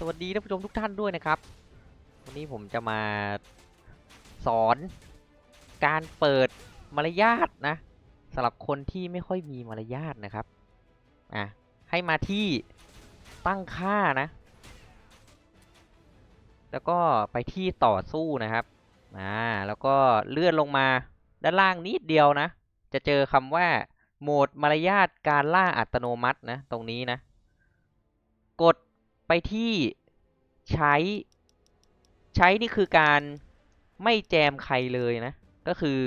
สวัสดีท่านผู้ชมทุกท่านด้วยนะครับ วันนี้ผมจะมาสอนการเปิดมารยาทนะสำหรับคนที่ไม่ค่อยมีมารยาทนะครับอะให้มาที่ตั้งค่านะ แล้วก็ไปที่ต่อสู้นะครับอ่าแล้วก็เลื่อนลงมาด้านล่างนิดเดียวนะ จะเจอคำว่าโหมดมารยาทการล่าอัตโนมัตินะ ตรงนี้นะ กด ไปที่ใช้ ใช้นี่คือการไม่แจมใครเลยนะ ก็คือ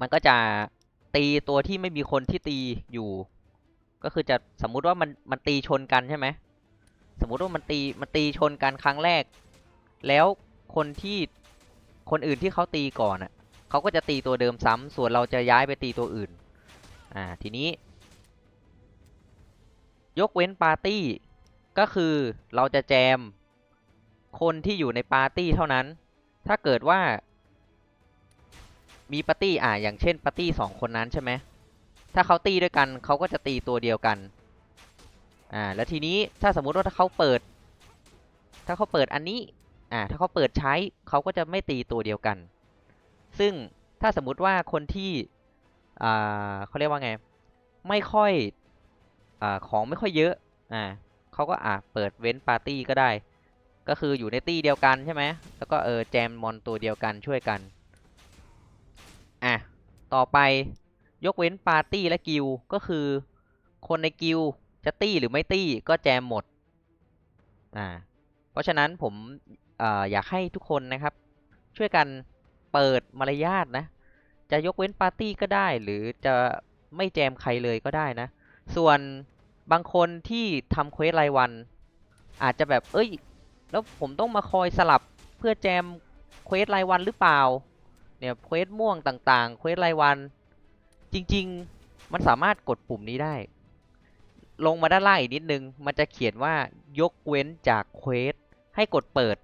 มันก็จะตีตัวที่ไม่มีคนที่ตีอยู่ ก็คือจะสมมุติว่ามันมันตีชนกันใช่ไหมสมมุติว่ามันตีมันตีชนกันครั้งแรก แล้วคนที่คนอื่นที่เขาตีก่อนอะเขาก็จะตีตัวเดิมซ้ำส่วนเราจะย้ายไปตีตัวอื่น อ่า ทีนี้ ยกเว้นปาร์ตี้ ก็คือเราจะแจมคนที่อยู่ในปาร์ตี้เท่านั้น ถ้าเกิดว่า มีปาร์ตี้อ่าอย่างเช่นปาร์ตี้สองคนนั้นใช่ไหมถ้าเขาตีด้วยกันเขาก็จะตีตัวเดียวกัน อ่า แล้วทีนี้ถ้าสมมุติว่าถ้าเขาเปิด ถ้าเขาเปิดอันนี้ อ่า ถ้าเขาเปิดใช้เขาก็จะไม่ตีตัวเดียวกัน ซึ่งถ้าสมมุติว่าคนที่ อ่าเขาเรียกว่าไง ไม่ค่อย อ่า ของไม่ค่อยเยอะ อ่า เขาก็อ่าเปิดเว้นปาร์ตี้ก็ได้ ก็คืออยู่ในตี้เดียวกันใช่ไหมแล้วก็เออแจมมอนตัวเดียวกันช่วยกันอะต่อไปยกเว้นปาร์ตี้และกิลก็คือ คนในกิลจะตี้หรือไม่ตี้ก็แจมหมดอ่าเพราะฉะนั้นผมออยากให้ทุกคนนะครับ ช่วยกันเปิดมารยาทนะ จะยกเว้นปาร์ตี้ก็ได้ หรือจะไม่แจมใครเลยก็ได้นะ ส่วน บางคนที่ทำเควสรายวัน อาจจะแบบ เอ้ย แล้วผมต้องมาคอยสลับเพื่อแจมเควสรายวันหรือเปล่า เนี่ยเควสม่วงต่างๆเควสรายวัน จริงๆ มันสามารถกดปุ่มนี้ได้ ลงมาด้านล่างอีกนิดนึง มันจะเขียนว่ายกเว้นจากเควสให้กดเปิด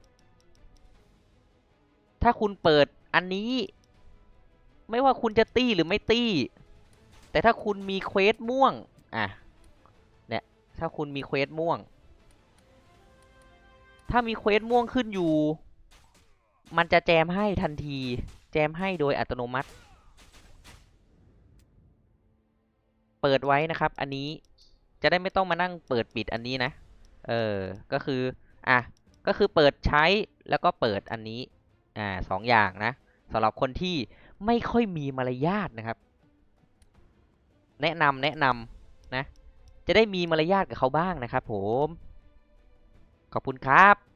ถ้าคุณเปิดอันนี้ ไม่ว่าคุณจะตี้หรือไม่ตี้ แต่ถ้าคุณมีเควสม่วง อะ ถ้าคุณมีเควสม่วง ถ้ามีเควสม่วงขึ้นอยู่ มันจะแจมให้ทันที แจมให้โดยอัตโนมัติ เปิดไว้นะครับ อันนี้จะได้ไม่ต้องมานั่งเปิดปิดอันนี้นะ เออ ก็คือ อะ ก็คือเปิดใช้แล้วก็เปิดอันนี้ อ่าสองอย่างนะสำหรับคนที่ไม่ค่อยมีมารยาทนะครับ แนะนำแนะนำนะ จะได้มีมารยาทกับเขาบ้างนะครับผม ขอบคุณครับ